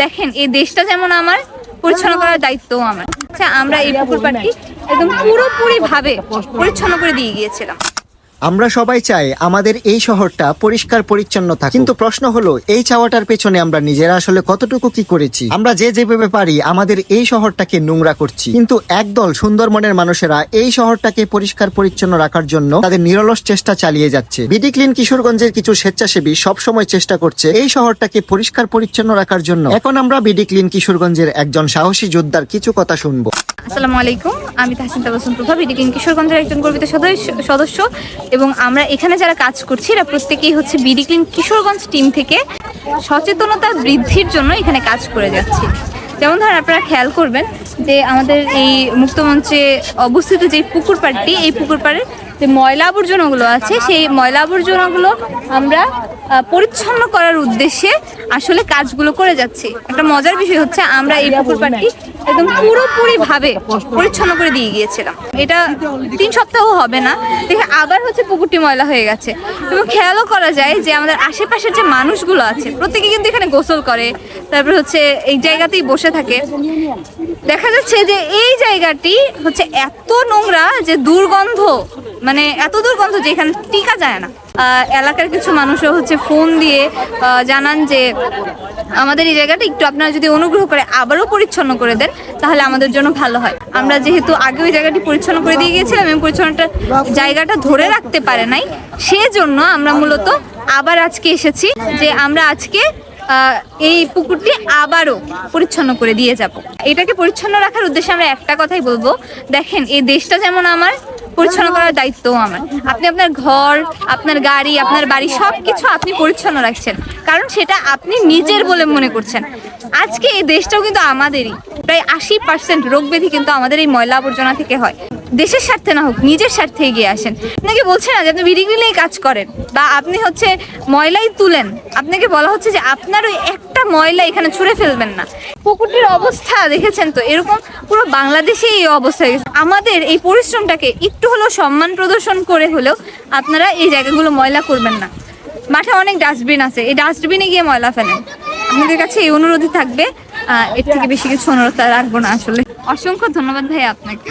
দেখেন, এই দেশটা যেমন আমার, পরিচ্ছন্ন করার দায়িত্বও আমার। আচ্ছা আমরা এই পুকুর পাড়টি একদম পুরোপুরি ভাবে পরিচ্ছন্ন করে দিয়ে গিয়েছিলাম। আমরা সবাই চাই আমাদের এই শহরটা পরিষ্কার পরিচ্ছন্ন থাকে কিন্তু প্রশ্ন হলো, এই চাওয়াটার পেছনে আমরা নিজেরা আসলে কতটুকু কি করেছি? আমরা যে যেভাবে পারি আমাদের এই শহরটাকে নোংরা করছি। কিন্তু একদল সুন্দর মনের মানুষেরা এই শহরটাকে পরিষ্কার পরিচ্ছন্ন রাখার জন্য তাদের নিরলস চেষ্টা চালিয়ে যাচ্ছে। বিডি ক্লিন কিশোরগঞ্জের কিছু স্বেচ্ছাসেবী সবসময় চেষ্টা করছে এই শহরটাকে পরিষ্কার পরিচ্ছন্ন রাখার জন্য। এখন আমরা বিডি ক্লিন কিশোরগঞ্জের একজন সাহসী যোদ্ধার কিছু কথা শুনব। আসসালামু আলাইকুম। আমি তাহসিন তাবাসুম প্রভা বিডিকিন কিশোরগঞ্জের একজন গর্বিত সদস্য এবং আমরা এখানে যারা কাজ করছি, এরা প্রত্যেকেই হচ্ছে বিডিকিন কিশোরগঞ্জ টিম থেকে সচেতনতা বৃদ্ধির জন্য এখানে কাজ করে যাচ্ছি। যেমন ধরেন আপনারা খেয়াল করবেন যে আমাদের এই মুক্তমঞ্চে অবস্থিত যে পুকুর পাড়টি, এই পুকুর পাড়ের যে ময়লা আবর্জনাগুলো আছে, সেই ময়লা আবর্জনাগুলো আমরা পরিচ্ছন্ন করার উদ্দেশ্যে আসলে কাজগুলো করে যাচ্ছি। একটা মজার বিষয় হচ্ছে আমরা এই পুকুর পাড়টি একদম পুরোপুরি ভাবে পরিচ্ছন্ন করে দিয়ে গিয়েছিলাম। এটা তিন সপ্তাহ হবে না। দেখে আবার হচ্ছে পুকুরটি ময়লা হয়ে গেছে। এবং খেয়ালও করা যায় যে আমাদের আশেপাশের যে মানুষগুলো আছে, প্রত্যেকে কিন্তু এখানে গোসল করে, তারপর হচ্ছে এই জায়গাতেই বসে থাকে। দেখা যাচ্ছে যে এই জায়গাটি হচ্ছে এত নোংরা যে দুর্গন্ধ মানে এত দুর্গন্ধ যে এখানে টিকা যায় না। এলাকার কিছু মানুষও হচ্ছে ফোন দিয়ে জানান যে আমাদের এই জায়গাটা একটু আপনারা যদি অনুগ্রহ করে আবারও পরিচ্ছন্ন করে দেন, তাহলে আমাদের জন্য ভালো হয়। আমরা যেহেতু আগে ওই জায়গাটি পরিচ্ছন্ন করে দিয়ে গিয়েছিলাম এবং পরিচ্ছন্নটা জায়গাটা ধরে রাখতে পারে নাই, সেজন্য আমরা মূলত আবার আজকে এসেছি যে আমরা আজকে এই পুকুরটি আবারও পরিচ্ছন্ন করে দিয়ে যাব। এটাকে পরিচ্ছন্ন রাখার উদ্দেশ্যে আমরা একটা কথাই বলব, দেখেন এই দেশটা যেমন আমার পরিচ্ছন্ন করার দায়িত্ব আমার। আপনি আপনার ঘর, আপনার গাড়ি, আপনার বাড়ি সব কিছু আপনি পরিচ্ছন্ন রাখছেন। কারণ সেটা আপনি নিজের বলে মনে করছেন। আজকে এই দেশটাও কিন্তু আমাদেরই। প্রায় আশি পার্সেন্ট রোগ ব্যাধি কিন্তু আমাদের এই ময়লা আবর্জনা থেকে হয়। দেশের স্বার্থে না হোক, নিজের স্বার্থে এগিয়ে আসেন। আপনাকে বলছে না যে আপনি বিড়ি মিলেই কাজ করেন, বা আপনি হচ্ছে ময়লাই তুলেন। আপনাকে বলা হচ্ছে যে আপনার ওই একটা ময়লা এখানে ছুঁড়ে ফেলবেন না। পুকুরটির অবস্থা দেখেছেন তো? এরকম পুরো বাংলাদেশে এই অবস্থা হয়ে গেছে। আমাদের এই পরিশ্রমটাকে একটু হলেও সম্মান প্রদর্শন করে হলেও আপনারা এই জায়গাগুলো ময়লা করবেন না। মাঠে অনেক ডাস্টবিন আছে। এই ডাস্টবিনে গিয়ে ময়লা ফেলেন। আপনাদের কাছে এই অনুরোধই থাকবে। এর থেকে বেশি কিছু অনুরোধ রাখব না আসলে। অসংখ্য ধন্যবাদ ভাই আপনাকে।